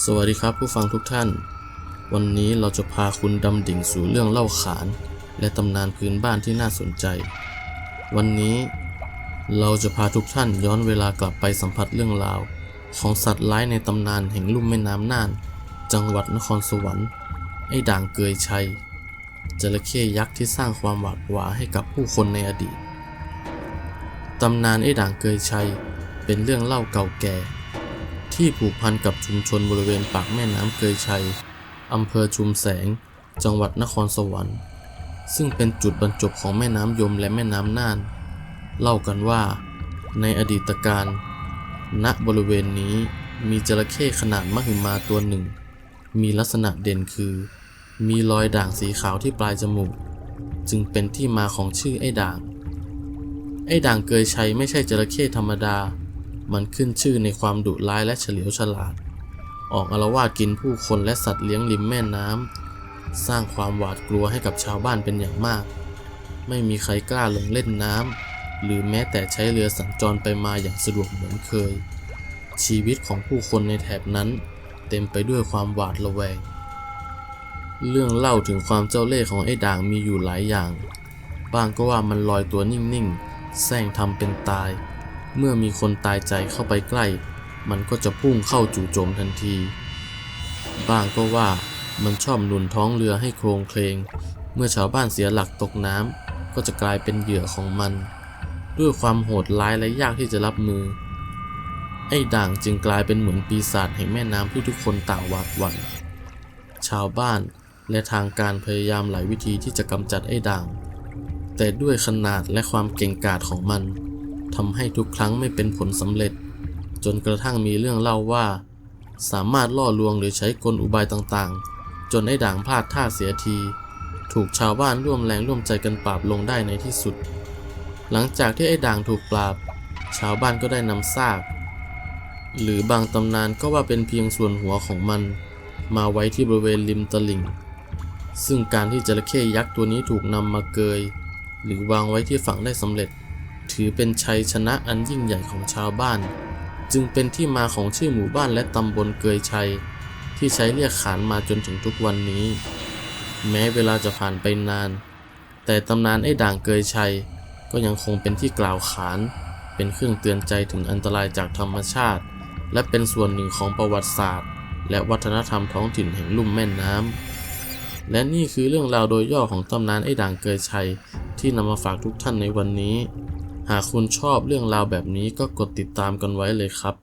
สวัสดีครับผู้ฟังทุกท่าน วันนี้เราจะพาคุณดำดิ่งสู่เรื่องเล่าขาน และตำนานพื้นบ้านที่น่าสนใจ วันนี้เราจะพาทุกท่านย้อนเวลากลับไปสัมผัสเรื่องราว ของสัตว์ร้ายในตำนานแห่งลุ่มแม่น้ำน่าน จังหวัดนครสวรรค์ ไอ้ด่างเกยชัยจระเข้ยักษ์ที่สร้างความหวาดหวาให้กับผู้คนในอดีต ตำนานไอ้ด่างเกยชัยเป็นเรื่องเล่าเก่าแก่ ที่ผูกพันกับชุมชนบริเวณปากแม่น้ำเกยชัย อำเภอชุมแสง จังหวัดนครสวรรค์ ซึ่งเป็นจุดบรรจบของแม่น้ำยมและแม่น้ำน่าน เล่ากันว่า ในอดีตการ ณบริเวณนี้มีจระเข้ขนาดมหึมาตัวหนึ่ง มีลักษณะเด่นคือ มีรอยด่างสีขาวที่ปลายจมูก จึงเป็นที่มาของชื่อไอ้ด่าง ไอ้ด่างเกยชัยไม่ใช่จระเข้ธรรมดา มันขึ้นชื่อในความดุร้ายและเฉลียวฉลาด ออกอาละวาดกินผู้คนและสัตว์เลี้ยงริมแม่น้ำสร้างความหวาดกลัวให้กับชาวบ้านเป็นอย่างมาก ไม่มีใครกล้าลงเล่นน้ำหรือแม้แต่ใช้เรือสัญจรไปมาอย่างสะดวกเหมือนเคย ชีวิตของผู้คนในแถบนั้น เต็มไปด้วยความหวาดระแวง เรื่องเล่าถึงความเจ้าเล่ห์ของไอ้ด่างมีอยู่หลายอย่าง บางก็ว่ามันลอยตัวนิ่งๆแซงทำเป็นตาย เมื่อมีคนตายใจเข้าไปใกล้ มันก็จะพุ่งเข้าจู่โจมทันที บ้างก็ว่ามันชอบหนุนท้องเรือให้โครงเคลง เมื่อชาวบ้านเสียหลักตกน้ำก็จะกลายเป็นเหยื่อของมัน ด้วยความโหดร้ายและยากที่จะรับมือ ไอ้ด่างจึงกลายเป็นเหมือนปีศาจแห่งแม่น้ำที่ทุกคนต่างหวาดหวั่น ชาวบ้านและทางการพยายามหลายวิธีที่จะกำจัดไอ้ด่าง แต่ด้วยขนาดและความเก่งกาจของมัน ทำให้ทุกครั้งไม่เป็นผลสำเร็จ จนกระทั่งมีเรื่องเล่าว่า สามารถล่อลวงหรือใช้กลอุบายต่างๆ จนไอ้ด่างพลาดท่าเสียที ถูกชาวบ้านร่วมแรงร่วมใจกันปราบลงได้ในที่สุด หลังจากที่ไอ้ด่างถูกปราบ ชาวบ้านก็ได้นำซาก หรือบางตำนานก็ว่าเป็นเพียงส่วนหัวของมัน มาไว้ที่บริเวณริมตลิ่ง ซึ่งการที่จระเข้ยักษ์ตัวนี้ถูกนำมาเกย หรือวางไว้ที่ฝั่งได้สำเร็จ ถือเป็นชัยชนะอันยิ่งใหญ่ของชาวบ้าน จึงเป็นที่มาของชื่อหมู่บ้านและตำบลเกยชัย ที่ใช้เรียกขานมาจนถึงทุกวันนี้ แม้เวลาจะผ่านไปนาน แต่ตำนานไอ้ด่างเกยชัย ก็ยังคงเป็นที่กล่าวขาน เป็นเครื่องเตือนใจถึงอันตรายจากธรรมชาติ และเป็นส่วนหนึ่งของประวัติศาสตร์ และวัฒนธรรมท้องถิ่นแห่งลุ่มแม่น้ำและนี่คือเรื่องราวโดยย่อของตำนานไอ้ด่างเกยชัย ที่นำมาฝากทุกท่านในวันนี้ หากคุณชอบเรื่องราวแบบนี้ก็กดติดตามกันไว้เลยครับ